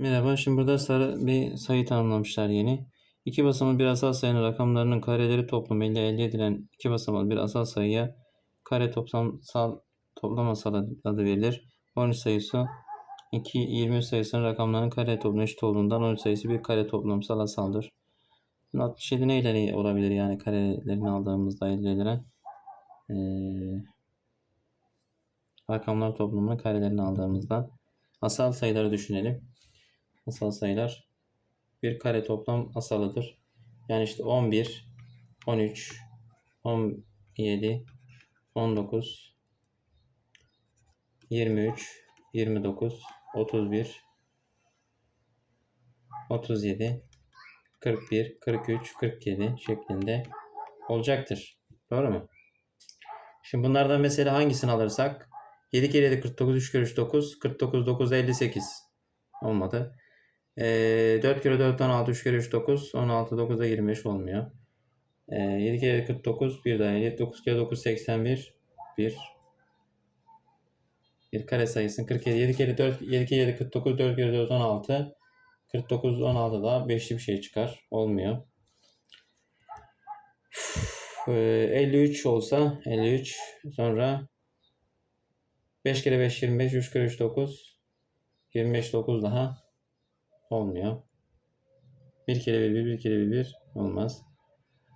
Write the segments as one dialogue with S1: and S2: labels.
S1: Merhaba, şimdi burada sarı bir sayı tanımlamışlar yeni. İki basamalı bir asal sayının rakamlarının kareleri toplamı ile elde edilen iki basamalı bir asal sayıya kare toplamsal toplam asal adı verilir. 13 sayısı 2, 23 sayısının rakamlarının kare toplamı eşit olduğundan 13 sayısı bir kare toplamsal asaldır. Şimdi 67 neyle olabilir yani karelerini aldığımızda elde edilen ee, rakamlar toplamının karelerini aldığımızda asal sayıları düşünelim. Asal sayılar bir kare toplam asalıdır. Yani işte 11, 13, 17, 19, 23, 29, 31, 37, 41, 43, 47 şeklinde olacaktır. Doğru mu? Şimdi bunlardan mesela hangisini alırsak 7 kere 7 49, 3 kere 3 9, 49, 9 58 olmadı. Ee, 4 kere 4 16, 3 kere 3 9, 16, 9 da 25 olmuyor. Ee, 7 kere 49, 1 daha 7, 9 kere 9 81, 1. Bir. Kare sayısının 47, 7 kere 4, 7 kere 7 49, 4 kere 4 16, 49, 16 da 5'li bir şey çıkar. Olmuyor. Ee, 53 olsa 53 sonra 5 kere 5 25 3 kere 3 9 25 9 daha olmuyor. 1 kere 1 1 1 kere 1 1 olmaz.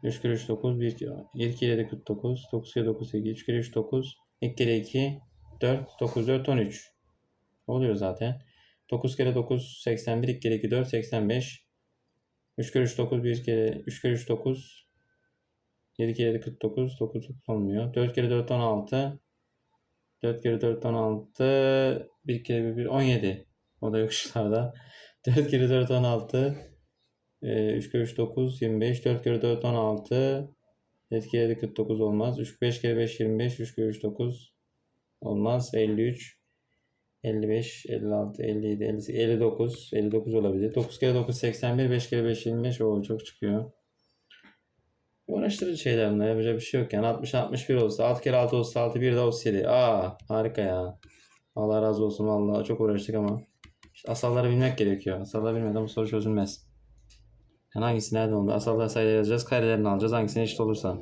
S1: 3 kere 3 9 1 kere 7 kere 7 49 9 kere 9 8 3 kere 3 9 2 kere 2 4 9 4 13 oluyor zaten. 9 kere 9 81 2 kere 2 4 85 3 kere 3 9 1 kere 3 kere 3 9 7 kere 7 49 9 olmuyor. 4 kere 4 16 4 kere 4 16 1 kere 1 1 17 o da yokuşlarda. 4 kere 4 16 3 kere 3 9 25 4 kere 4 16 7 kere 7 49 olmaz. 3 5 kere 5 25 3 kere 3 9 olmaz. 53 55 56 57 58 59 59 olabilir. 9 kere 9 81 5 kere 5 25 o çok çıkıyor. Uğraştırıcı şeyler bunlar. Yapacak bir şey yok yani. 60 61 olsa 6 kere 6 olsa 6 1 de 37. Aa harika ya. Allah razı olsun vallahi çok uğraştık ama. İşte asalları bilmek gerekiyor. Asalları bilmeden bu soru çözülmez. Yani hangisi nereden oldu? Asallar sayıları yazacağız. Karelerini alacağız. Hangisine eşit olursa.